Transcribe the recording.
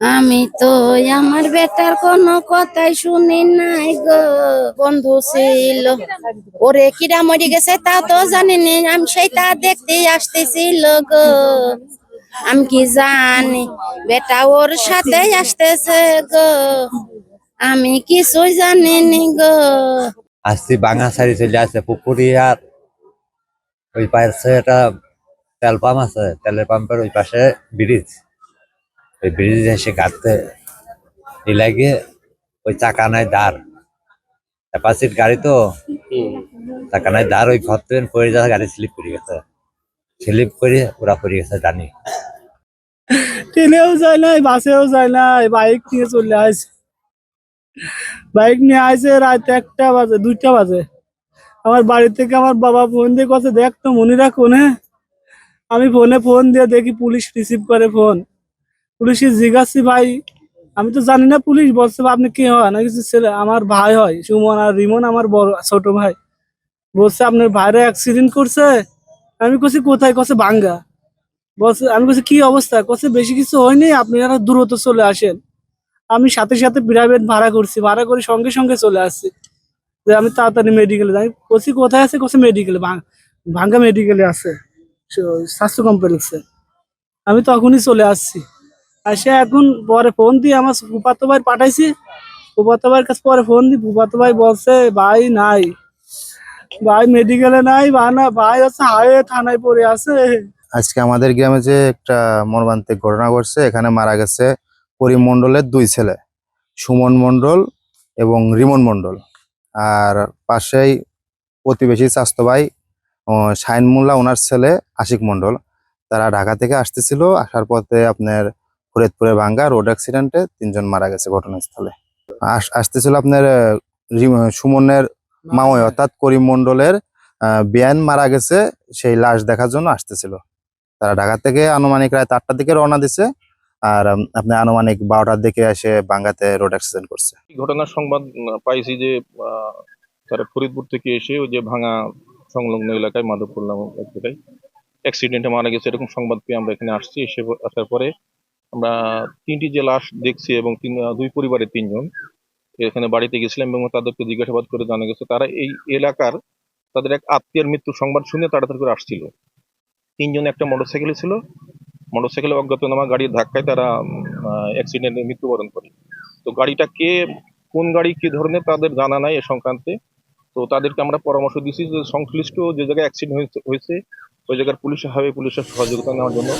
আমি তো আমার বেটার কোনো কথাই শুনি নাই গো। বন্ধু ছিল। ওরে কিরা মরে গেছে তা তো জানিনি। আমি সেটা দেখতে আসতেছিল গো। আমি কি জানি, বেটা ওর সাথে আসতেছে গো। আমি কিছুই জানিনি গো। আসছি বাঙা সারি চলে আসছে পুকুরিয়ার ওই পাশে একটা তেল পাম্প আছে, তেলের পাম্পের ওই পাশে ব্রিজ। ওই ব্রিজ এসে কাটতে লাগে ওই চাকা নাই দাঁড়। অ্যাপাসিট গাড়ি তো। চাকা নাই দাঁড়, ওই ঘর ট্রেন পড়ে যাচ্ছে গাড়ি স্লিপ করে গেছে। স্লিপ করে ওরা পড়ে গেছে জানি। ট্রেনেও যায় নাই, বাসেও যায় নাই, বাইক নিয়ে চলে আসে বাইক নিয়ে আসে রাত একটা বাজে, দুইটা বাজে। আমার বাড়ি থেকে আমার বাবা ফোন দিয়ে কথা দেখ তো মনিরা কোনে আমি ফোনে ফোন দিয়ে দেখি পুলিশ রিসিভ করে ফোন। পুলিশে জিজ্ঞাসি, ভাই, আমি তো জানি না পুলিশ, বলছে আপনি কি হয়? না কিছু ছেলে, আমার ভাই হয়, সুমন আর রিমন, আমার বড়, ছোট ভাই। বলছে, আপনার ভাইরা অ্যাক্সিডেন্ট করছে? আমি কছি কোথায়? কছে ভাঙ্গা বলছে, আমি বলছি কি অবস্থা? কছে বেশি কিছু হয়নি আপনারা দ্রুত চলে আসেন। আমি সাথে সাথে প্রাইভেট ভাড়া করছি, ভাড়া করে সঙ্গে সঙ্গে চলে আসছি। যে আমি তাড়াতাড়ি মেডিকেলে যাই। কছি কোথায় আছে? কছে মেডিকেলে ভাঙ্গা মেডিকেলে আছে, স্বাস্থ্য কমপ্লেক্সে আমি তখনই চলে আসছি। আসে এখন পরে ফোন দিয়ে আমার ফুপাতো ভাই পাঠাইছি। ফুপাতো ভাইয়ের কাছে পরে ফোন দিই ফুপাতো ভাই বলছে, ভাই নাই। ভাই মেডিকেলে নাই বা না, ভাই আছে হাইওয়ে থানায় পড়ে আছে। আজকে আমাদের গ্রামে যে একটা মর্মান্তিক ঘটনা ঘটছে, এখানে মারা গেছে করিম মণ্ডলের দুই ছেলে, সুমন মণ্ডল এবং রিমন মণ্ডল। আর পাশেই প্রতিবেশী স্বাস্থ্য ভাই শাইন মোল্লা, ওনার ছেলে আশিক মণ্ডল। তারা ঢাকা থেকে আসতেছিল, আসার পথে আপনার ফরিদপুরে ভাঙ্গা রোড অ্যাক্সিডেন্টে তিনজন মারা গেছে ঘটনাস্থলে। আস- আসতেছিল আপনার সুমনের মাময় অর্থাৎ করিম মন্ডলের বিয়ান মারা গেছে সেই লাশ দেখার জন্য আসতেছিল। তারা ঢাকা থেকে আনুমানিক রাত আটটার দিকে রওনা দিছে আর উম, আপনার আনুমানিক বারোটার দিকে এসে বাঙ্গাতে রোড অ্যাক্সিডেন্ট করছে। ঘটনার সংবাদ পাইছি যে তারা ফরিদপুর থেকে এসে ওই যে ভাঙা সংলগ্ন এলাকায় মাধবপুর নামক এক জায়গায় অ্যাক্সিডেন্টে মারা গেছে এরকম সংবাদ পেয়ে আমরা এখানে আসছি। এসে আসার পরে আমরা তিনটি যে লাশ দেখছি এবং তিন দুই পরিবারের তিনজন এখানে বাড়িতে গেছিলাম এবং তাদেরকে জিজ্ঞাসাবাদ করে জানা গেছে তারা এই এলাকার তাদের এক আত্মীয়ের মৃত্যুর সংবাদ শুনে তাড়াতাড়ি করে আসছিল। তিনজন একটা মোটরসাইকেলে ছিল। মোটরসাইকেলে অজ্ঞাতনামা গাড়ির ধাক্কায় তারা অ্যাক্সিডেন্টে মৃত্যুবরণ করে। তো গাড়িটা কে, কোন গাড়ি, কি ধরনের তাদের জানা নাই এ সংক্রান্তে। তো তাদেরকে আমরা পরামর্শ দিচ্ছি যে সংশ্লিষ্ট যে জায়গায় অ্যাক্সিডেন্ট হয়েছে ওই জায়গার পুলিশ হাইওয়ে পুলিশের সহযোগিতা নেওয়ার জন্য।